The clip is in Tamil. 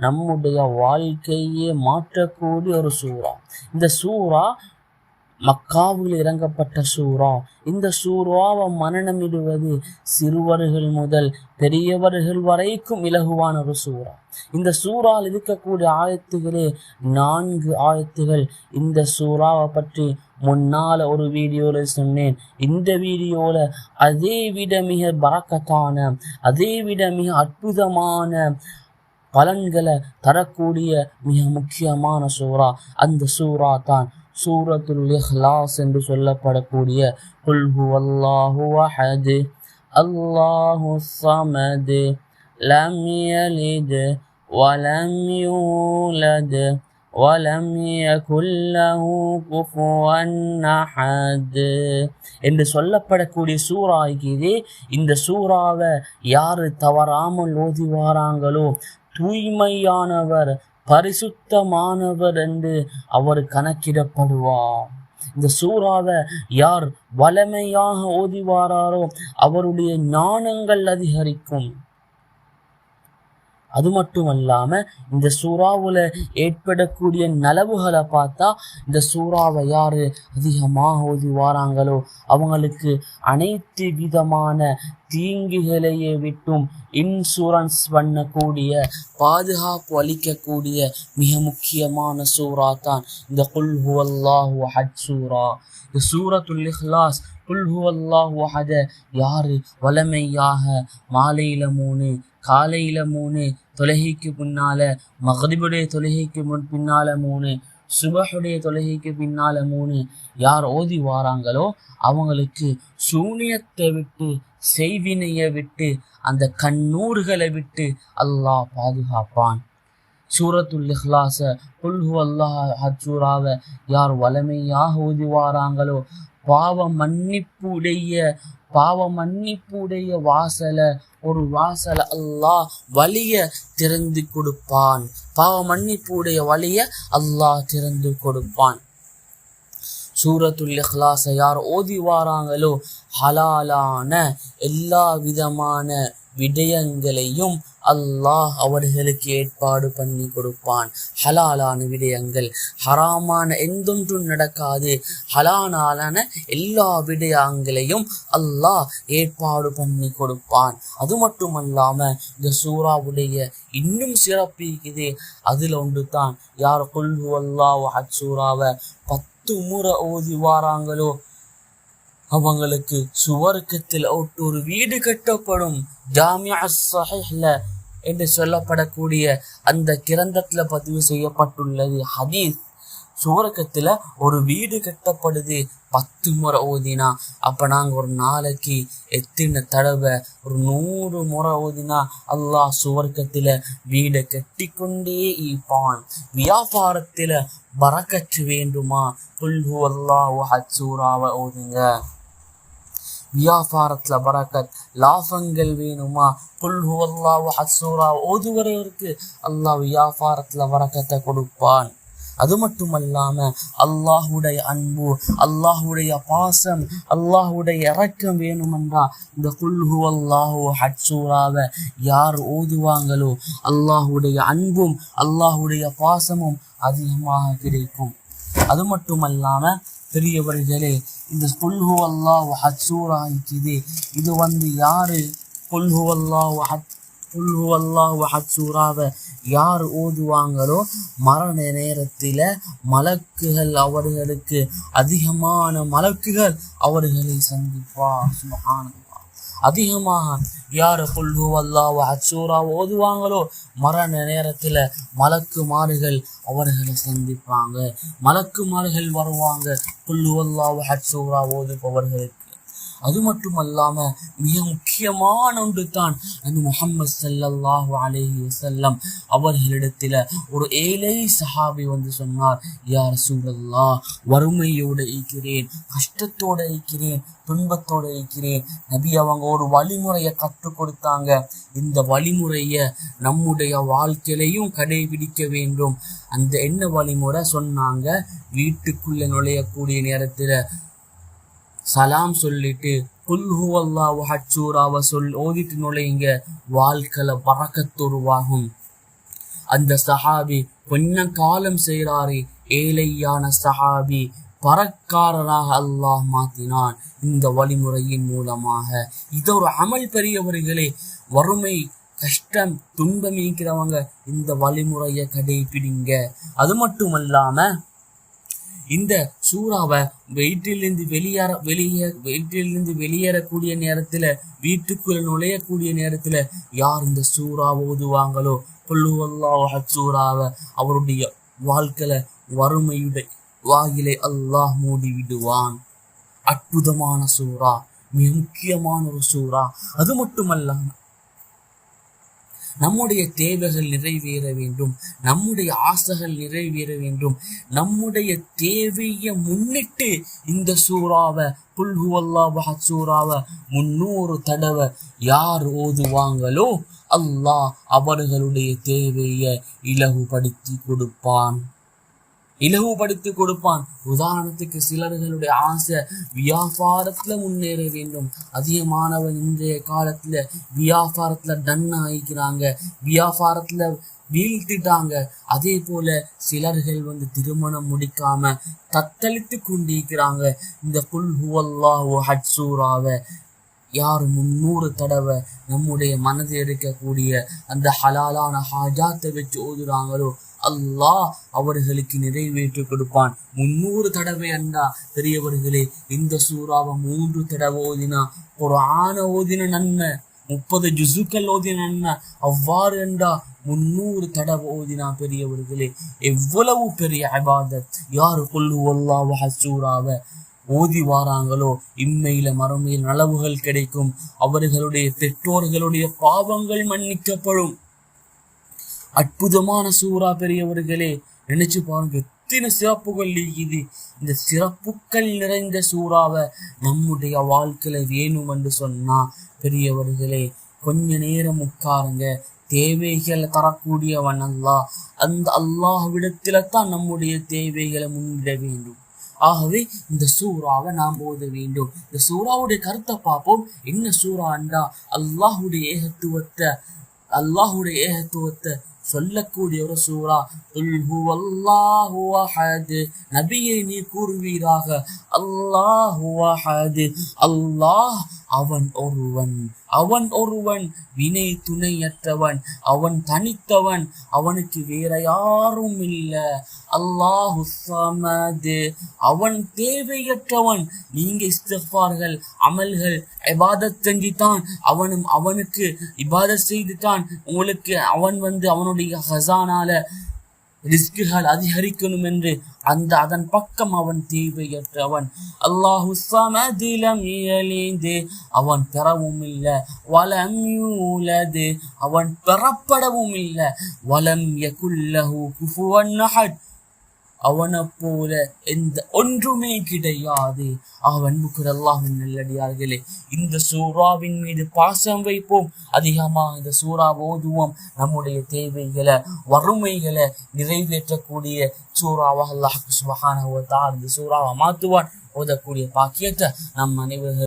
நம்முடைய வாழ்க்கையே மாற்றக்கூடிய ஒரு சூறா. இந்த சூறா மக்காவில் இறங்கப்பட்ட சூறா. இந்த சூறாவை மரணமிடுவது சிறுவர்கள் முதல் பெரியவர்கள் வரைக்கும் இலகுவான ஒரு சூறா. இந்த சூறால் இருக்கக்கூடிய ஆயத்துகளே நான்கு ஆயத்துகள். இந்த சூறாவை பற்றி முன்னால் ஒரு வீடியோவில் சொன்னேன். இந்த வீடியோவில் அதை விட மிக பறக்கத்தான அதை விட மிக அற்புதமான பலன்களை தரக்கூடிய மிக முக்கியமான சூறா. அந்த சூறா தான் சூரத்துல் இஹ்லாஸ் என்று சொல்லப்படக்கூடிய குல்ஹு அல்லாஹு அஹது அல்லாஹு சமது லம் யலித் வலம் யூலத் வலம் யகுல்லஹு குஃபுவன் அஹத் என்று சொல்லப்படக்கூடிய சூறா இது. இந்த சூறாவை யாரு தவறாமல் ஓதி வாராங்களோ தூய்மையானவர் பரிசுத்தமானவர் என்று அவர் கணக்கிடப்படுவார். இந்த சூறாவை யார் வளமையாக ஓதிவாராரோ அவருடைய ஞானங்கள் அதிகரிக்கும். அது மட்டும் அல்லாமல் இந்த சூறாவில் ஏற்படக்கூடிய நலவுகளை பார்த்தா இந்த சூறாவை யார் அதிகமாக ஓதி வாராங்களோ அவங்களுக்கு அனைத்து விதமான தீங்குகளையே விட்டும் இன்சூரன்ஸ் பண்ணக்கூடிய பாதுகாப்பு அளிக்கக்கூடிய மிக முக்கியமான சூறா தான் இந்த குல் ஹுவல்லாஹு அஹத் சூரா இந்த சூரத்துல் இஹ்லாஸ் குல் ஹுவல்லாஹு அஹத யாரு? வளமையாக மாலையில மூணு காலையில மூணு தொலகைக்கு பின்னால மகதிபுடைய தொலகைக்கு முன் பின்னால மூணு சுபஹுடைய தொலகைக்கு பின்னால மூணு. யார் ஓதி வாராங்களோ அவங்களுக்கு சூனியத்தை விட்டு செய்வினையை விட்டு அந்த கண்ணூர்களை விட்டு அல்லாஹ் பாதுகாப்பான். சூரத்துல் இஹ்லாஸ புல்ஹு அல்லாஹ் ஹச்சூராவை யார் வளமையாக ஓதி வாராங்களோ பாவ மன்னிப்புடைய பாவ மன்னிப்புடைய வாசலை ஒரு வாசலை அல்லாஹ் வழிய திறந்து கொடுப்பான். பாவ மன்னிப்புடைய வழிய அல்லாஹ் திறந்து கொடுப்பான். சூரத்துல் இஹ்லாஸை யார் ஓதி வாராங்களோ ஹலாலான எல்லா விதமான விடயங்களையும் அல்லாஹ் அவர்களுக்கு ஏற்பாடு பண்ணி கொடுப்பான். ஹலாலான விடயங்கள். ஹராமான எந்தொன்றும் நடக்காது. ஹலானாலான எல்லா விடயங்களையும் அல்லாஹ் ஏற்பாடு பண்ணி கொடுப்பான். அது மட்டுமல்லாம இந்த சூறாவுடைய இன்னும் சிறப்பு இருக்குது. அதுல ஒன்று தான் யார் கொல்ஹு அல்லாஹ் சூறாவை பத்து முறை ஓதி வாராங்களோ அவங்களுக்கு சுவர்க்கத்தில் ஒரு வீடு கட்டப்படும். ஜாமியா சஹிஹ்ல என்று சொல்லப்படக்கூடிய அந்த கிரந்தத்துல பதிவு செய்யப்பட்டுள்ளது ஹதீஸ். சுவர்க்கத்துல ஒரு வீடு கட்டப்படுது. பத்து முறை ஓதினா அப்ப நாங்க ஒரு நாளைக்கு எத்தனை தடவை ஒரு நூறு முறை ஓதினா அல்லாஹ் சுவர்க்கத்துல வீடை கட்டி கொண்டே இருப்பான். வியாபாரத்துல பறக்கற்று வேண்டுமா? புல்ஹு அல்லாஹ் ஹச்சூராவை ஓதுங்க. வியாபாரத்துல பரக்கத் லாபங்கள் வேணுமா? புல் அல்லாஹ் ஹஸ்ஸூரா ஓதுவரவருக்கு அல்லாஹ் வியாபாரத்துல பரக்கத்தை கொடுப்பான். அது மட்டுமல்லாமல் அல்லாஹுடைய அன்பு அல்லாஹுடைய பாசம் அல்லாஹுடைய இறக்கம் வேணுமென்றா இந்த குல்ஹு அல்லாஹு ஹட்சூராவை யார் ஓதுவாங்களோ அல்லாஹுடைய அன்பும் அல்லாஹுடைய பாசமும் அதிகமாக கிடைக்கும். அது மட்டுமல்லாம பெரியவர்களே இந்த குல்ஹு அல்லாஹ் ஹட்சூரா இருக்குது இது வந்து யாரு? குல்ஹு வஹத் ஹத் குல்ஹு அல்லாஹ் ஹட்சூராவை யார் ஓதுவாங்களோ மரண நேரத்தில் மலக்குகள் அவர்களுக்கு அதிகமான மலக்குகள் அவர்களை சந்திப்பா சுபஹானல்லாஹ். அதிகமாக யார் புல்ஹு அல்லாஹ் அச்சூரா ஓதுவாங்களோ? மரண நேரத்தில் மலக்குமார்கள் அவர்களை சந்திப்பாங்க. மலக்குமார்கள் வருவாங்க. புல்லு அல்லாஹ் அச்சூரா ஓதுபவர்களுக்கு. அது மட்டும் அல்லாம மிக முக்கியமான ஒன்று தான் அந்த முகமது ஸல்லல்லாஹு அலைஹி வசல்லம் அவர்களிடத்துல ஒரு ஏழை சஹாபி வந்து சொன்னார் யார் சூழல்லா வறுமையோட இருக்கிறேன் கஷ்டத்தோட இருக்கிறேன் துன்பத்தோட இருக்கிறேன். நபி அவங்க ஒரு வழிமுறையை கற்றுக் கொடுத்தாங்க. இந்த வழிமுறையை நம்முடைய வாழ்க்கையிலையும் கடைபிடிக்க வேண்டும். அந்த என்ன வழிமுறை? சொன்னாங்க வீட்டுக்குள்ள நுழையக்கூடிய நேரத்துல சலாம் சொல்லிட்டு குல்ஹுவல்லா ஹச்சூராவை சொல் ஓதிட்டு நுழையுங்க. வாழ்க்கையில பறக்கத்து உருவாகும் அந்த சஹாபி கொஞ்ச காலம் செய்கிறாரே ஏழையான சஹாபி. பறக்காரராக அல்லாஹ் மாத்தினான் இந்த வழிமுறையின் மூலமாக. இது ஒரு அமல் பெரியவர்களே வறுமை கஷ்டம் துன்பம் இருக்கிறவங்க இந்த வழிமுறையை கடைபிடிங்க அது மட்டும் அல்லாம இந்த சூறாவை வயிற்றிலிருந்து வெளியேற வெளியே வயிற்றிலிருந்து வெளியேறக்கூடிய நேரத்துல வீட்டுக்குள்ள நுழையக்கூடிய நேரத்துல யார் இந்த சூறா ஓதுவாங்களோ? கொள்ளுவல்லா சூறாவை அவருடைய வாழ்க்கையில வறுமையுடைய வாயிலை அல்லாஹ் மூடி விடுவான். அற்புதமான சூறா மிக முக்கியமான ஒரு சூறா. அது மட்டுமல்லாம நம்முடைய தேவைகள் நிறைவேற வேண்டும். நம்முடைய ஆசைகள் நிறைவேற வேண்டும். நம்முடைய தேவையை முன்னிட்டு இந்த சூறாவை புல்ஹுவல்லாஹ் சூறாவை முன்னூறு தடவை யார் ஓதுவாங்களோ அல்லாஹ் அவர்களுடைய தேவையை இலகுபடுத்தி கொடுப்பான். இலவுபடுத்தி கொடுப்பான். உதாரணத்துக்கு சிலர்களுடைய ஆசை வியாபாரத்துல முன்னேற வேண்டும். அதிகமானவன் இன்றைய காலத்துல வியாபாரத்துல டன் ஆகிக்கிறாங்க. வியாபாரத்துல வீழ்த்திட்டாங்க. அதே போல சிலர்கள் வந்து திருமணம் முடிக்காம தத்தளித்து கொண்டிருக்கிறாங்க. இந்த புல் ஹுவல்லாஹு ஹட்சூராவை யார் முன்னூறு தடவை நம்முடைய மனதில் இருக்கக்கூடிய அந்த ஹலாலான ஹாஜாத்தை வச்சு ஓதுறாங்களோ அல்லாஹ் அவர்களுக்கு நிறைவேற்றி கொடுப்பான். முன்னூறு தடவை அண்டா பெரியவர்களே இந்த சூறாவை மூன்று தடவை ஓதினா ஒரு ஆன ஓதின நன்மை முப்பது ஜுசுக்கள் ஓதின நன்மை அவ்வாறு என்றா முன்னூறு தடவை ஓதினா பெரியவர்களே எவ்வளவு பெரிய அபாதத் யாரு கொல்லு அல்லாஹ் சூறாவை ஓதி வாராங்களோ இம்மையில மறுமையில் நலவுகள் கிடைக்கும். அவர்களுடைய பெற்றோர்களுடைய பாவங்கள் மன்னிக்கப்படும். அற்புதமான சூறா பெரியவர்களே நினைச்சு பாருங்க எத்தனை சிறப்புகள் இது இந்த சிறப்புகள் நிறைந்த சூறாவை நம்முடைய வாழ்க்கையில வேணும் என்று சொன்னா பெரியவர்களே கொஞ்ச நேரம் உட்காருங்க. தேவைகளை தரக்கூடியவன் அல்லா. அந்த அல்லாஹ்விடத்தில தான் நம்முடைய தேவைகளை முன்னிட வேண்டும். ஆகவே இந்த சூறாவை நாம் ஓத வேண்டும். இந்த சூறாவுடைய கருத்தை பார்ப்போம். என்ன சூறாண்டா அல்லாஹுடைய ஏகத்துவத்தை அல்லாஹுடைய ஏகத்துவத்தை சொல்லக்கூடிய ஒரு சூறா. குல் ஹுவல்லாஹு அஹத் நபியை நீ கூறுவீராக. அல்லாஹு அஹத் அல்லாஹ் அவன் ஒருவன் அவன் ஒருவன் வினை துணையற்றவன் அவன் தனித்தவன் அவனுக்கு வேற யாரும் இல்ல. அல்லாஹு சமது அவன் தேவையற்றவன். நீங்க இஸ்திஃபார்கள் அமல்கள் இபாதத் செஞ்சுட்டான் அவனும் அவனுக்கு இபாதத் செய்துட்டான் உங்களுக்கு அவன் வந்து அவனுடைய ஹசானால ரிஸ்குகள் அதிகரிக்கணும் என்று அந்த அதன் பக்கம் அவன் தேவையற்றவன் அல்லாஹு சமதிலம் இயலிந்து அவன் பெறவும் இல்லை வலம் யூலது அவன் பெறப்படவும் இல்லை வலம் யகுல்லஹு குஃபுவன் நஹத் அவனை போல எந்த ஒன்றுமே கிடையாது. அவன் அல்லாஹின் நல்லடியார்களே இந்த சூறாவின் மீது பாசம் வைப்போம். அதிகமாக இந்த சூறா ஓதுவோம். நம்முடைய தேவைகளை வறுமைகளை நிறைவேற்றக்கூடிய சூறாவாக அல்லாஹ் சுபஹானஹு வ இந்த சூறாவை மாத்துவான். ஓதக்கூடிய பாக்கியத்தை நம் அனைவர்கள்